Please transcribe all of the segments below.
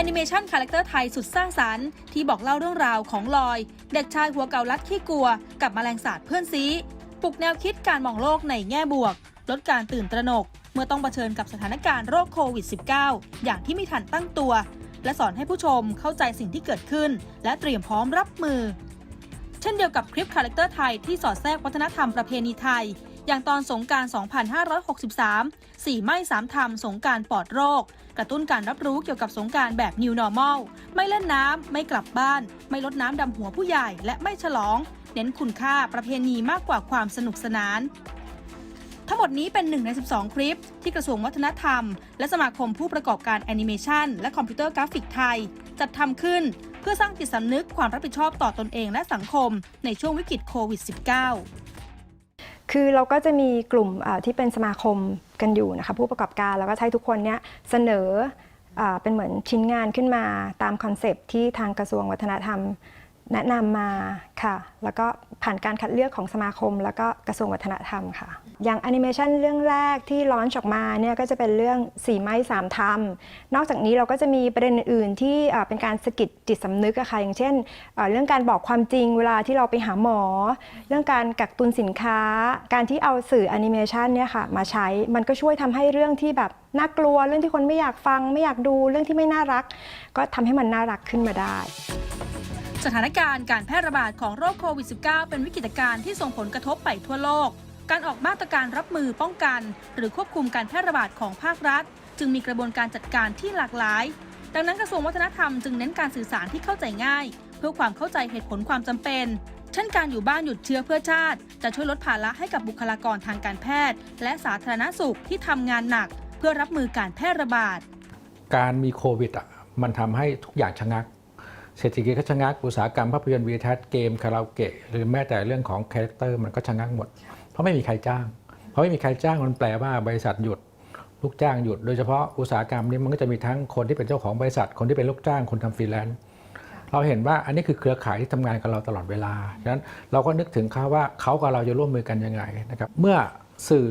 แอนิเมชันคาแรคเตอร์ไทยสุดสร้างสรรค์ที่บอกเล่าเรื่องราวของลอย เด็กชายหัวเก่าลัดขี้กลัว กับแมลงสาบเพื่อนซีปลุกแนวคิดการมองโลกในแง่บวก ลดการตื่นตระหนก เมื่อต้องเผชิญกับสถานการณ์โรคโควิด -19 อย่างที่ไม่ทันตั้งตัว และสอนให้ผู้ชมเข้าใจสิ่งที่เกิดขึ้น และเตรียมพร้อมรับมือ เช่นเดียวกับคลิปคาแรคเตอร์ไทยที่สอดแทรกวัฒนธรรมประเพณีไทย อย่างตอนสงกราร 2563 สี่ไม่สามธรรมสงการปลอดโรค กระตุ้นการรับรู้เกี่ยวกับสงการแบบ New Normal ไม่เล่นน้ำ ไม่กลับบ้าน ไม่ลดน้ำดำหัวผู้ใหญ่และไม่ฉลอง เน้นคุณค่าประเพณีมากกว่าความสนุกสนานทั้งหมดนี้เป็นหนึ่งใน 12 คลิป ที่กระทรวงวัฒนธรรม และสมาคมผู้ประกอบการแอนิเมชันและคอมพิวเตอร์กราฟิกไทย จัดทำขึ้นเพื่อสร้างจิตสำนึกความรับผิดชอบต่อตนเองและสังคมในช่วงวิกฤตโควิด -19 คือเราก็จะมีกลุ่มที่เป็นสมาคมกันอยู่นะคะผู้ประกอบการแล้วก็ใช้ทุกคนเนี้ยเสนอเออเป็นเหมือนชิ้นงานขึ้นมาตามคอนเซปต์ที่ทางกระทรวงวัฒนธรรม แนะนำมาค่ะ แล้วก็ผ่านการคัดเลือกของสมาคม แล้วก็กระทรวงวัฒนธรรมค่ะ อย่างแอนิเมชันเรื่องแรกที่ร้อนออกมาเนี่ยก็จะเป็นเรื่องสีไม้สามธรรม นอกจากนี้เราก็จะมีประเด็นอื่นที่เป็นการสกิดจิตสำนึกอะค่ะ อย่างเช่นเอ่อเรื่องการบอกความจริงเวลาที่เราไปหาหมอ เรื่องการกักตุนสินค้า การที่เอาสื่อแอนิเมชันเนี่ยค่ะมาใช้ มันก็ช่วยทำให้เรื่องที่แบบน่ากลัว เรื่องที่คนไม่อยากฟัง ไม่อยากดู เรื่องที่ไม่น่ารัก ก็ทำให้มันน่ารักขึ้นมาได้ สถานการณ์การแพร่ระบาดของโรคโควิด -19 เป็นวิกฤตการณ์ที่ส่งผลกระทบไปทั่วโลก การออกมาตรการรับมือป้องกัน หรือควบคุมการแพร่ระบาดของภาครัฐ จึงมีกระบวนการจัดการที่หลากหลาย ดังนั้นกระทรวงวัฒนธรรมจึงเน้นการสื่อสารที่เข้าใจง่าย เพื่อความเข้าใจเหตุผลความจำเป็น เช่นการอยู่บ้านหยุดเชื้อเพื่อชาติ จะช่วยลดภาระให้กับบุคลากรทางการแพทย์ และสาธารณสุขที่ทำงานหนัก เพื่อรับมือการแพร่ระบาด การมีโควิดอะมันทำให้ทุกอย่างชะงัก เศรษฐกิจก็ชะงักอุตสาหกรรมภาพยนตร์วีดิทัศน์เกมคาราโอเกะหรือแม้แต่เรื่องของคาแรคเตอร์มันก็ชะงักหมด เพราะไม่มีใครจ้าง เพราะไม่มีใครจ้างมันแปลว่าบริษัทหยุดลูกจ้างหยุด โดยเฉพาะอุตสาหกรรมนี้มันก็จะมีทั้งคนที่เป็นเจ้าของบริษัท คนที่เป็นลูกจ้างคนทำฟรีแลนซ์เราเห็นว่าอันนี้คือเครือข่ายที่ทำงานกับเราตลอดเวลาฉะนั้นเราก็นึกถึงเขาว่าเขากับเราจะร่วมมือกันยังไงนะครับเมื่อสื่อ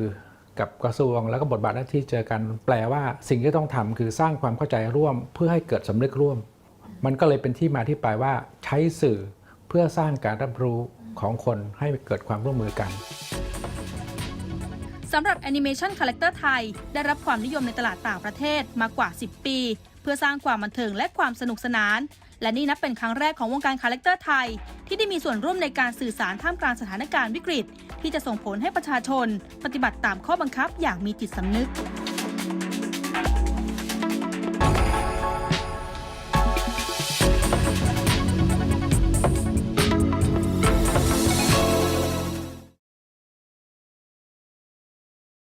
กับกระทรวงแล้วก็บทบาทหน้าที่เจอกัน แปลว่าสิ่งที่ต้องทำคือสร้างความเข้าใจร่วมเพื่อให้เกิดสำนึกร่วม มันก็เลยเป็นที่มาที่ไปว่าใช้สื่อเพื่อสร้างการรับรู้ของคนให้เกิดความร่วมมือกันสำหรับแอนิเมชันคาแรคเตอร์ไทย ได้รับความนิยมในตลาดต่างประเทศมากว่า 10 ปี เพื่อสร้างความบันเทิงและความสนุกสนาน และนี่นับเป็นครั้งแรกของวงการคาแรคเตอร์ไทย ที่ได้มีส่วนร่วมในการสื่อสารท่ามกลางสถานการณ์วิกฤต ที่จะส่งผลให้ประชาชน ปฏิบัติตามข้อบังคับอย่างมีจิตสำนึก